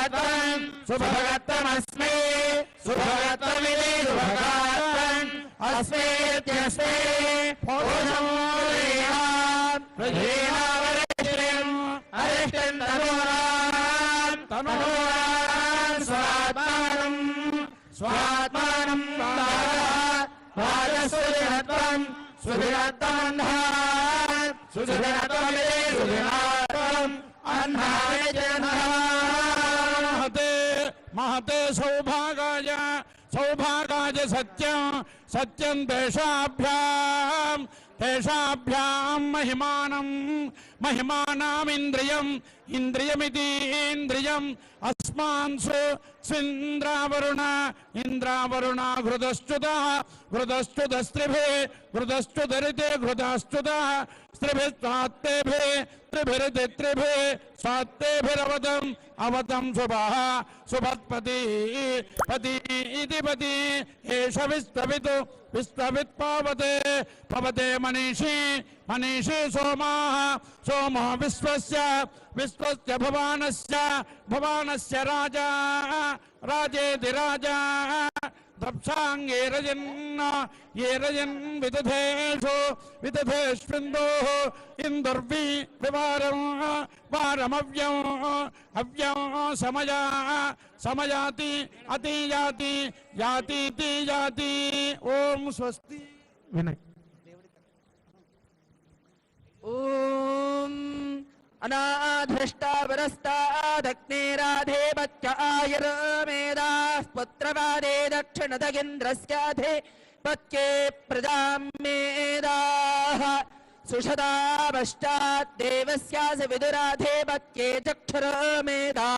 दक्षस्य सुभगत्वम् सुभगत्वमस्मि सुभगत्वमिति सुभगात्वम् अस्मेत्यस्मे पूर्णमूलेयाम् प्रधीनावरिष्टिम् अरिष्टिम् तनूनाम् तनूनाम् स्वात्मानम् स्वात्मानम् सुधिरत्वमिति सुधिरात्वम् अह्नाय जनः सौभागाय सौभागाय सत्यं सत्यं तेषाभ्यां तेषाभ्यां महिमानं महिमानामिन्द्रियम् इन्द्रियमिति इन्द्रियम् अस्मान् सु स्विन्द्रावरुण इन्द्रावरुणा घृतश्च्युतः घृतश्च्युतस्त्रिभिः, घृतश्च्युतरिते, घृताश्च्युतः स्त्रिभिः त्रिभिः स्वात्तेभिरवतम् अवतं शुभः सुभत्पति पति इति पति विस्तवितु विस्तवित् पावते भवते मनीषी मनीषी सोमाः सोमो विश्वस्य विश्वस्य भवानस्य भवानस्य राजा राजेति राजा दप्साङ्गे रजन् ये रजन् विदधेषु, विदधेष्विन्दोः, इन्दुर्वि विवारम् वारमव्यम् अव्यम् समया समयाति अतियाति यातीति याति ॐ स्वस्ति। विनय ॐ अनाधृष्टावरस्तादग्नेराधे बच्च आयुर्मेदाः पुत्रवादे दक्षिणदगिन्द्रस्याधे पत्ये प्रजां मेदाः सुषदा पश्चाद्देवस्यास विदुराधे पत्ये चक्षुरमेधा।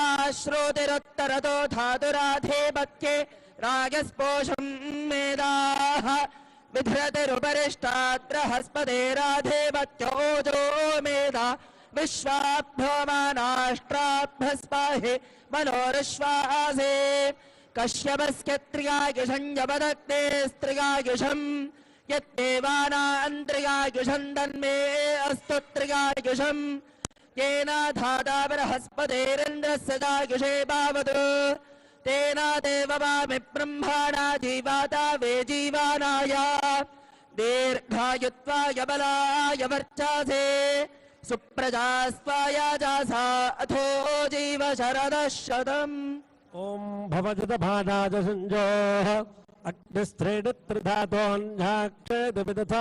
आश्रोतिरुत्तरतो धातुराधे पत्ये राजस्पोषं मेदाः विधृतिरुपरिष्टाद्रहस्पतेराधे वच्चोजो मेधा विश्वाभ्योमानाष्ट्राभ्यस्पाहे मनोरश्वासे कश्यपस्य त्रियायुषं जपदत्ते स्त्रियायुषम् यद्देवानान्त्रियायुषं तन्मे अस्तु त्रियायुषम् येन धाता बृहस्पतेरिन्द्रस्य दायुषे पावतु तेन देववामि ब्रह्मणा जीवाता वे जीवानाय। दीर्घायुत्वाय बलाय वर्चासे। सुप्रजास्त्वाय जासा अथो जीव शरदः शतम् ॐ भवजतभानाज सञ्जोः अग्निस्त्रेण त्रिधातोऽन्याक्षेदविदथा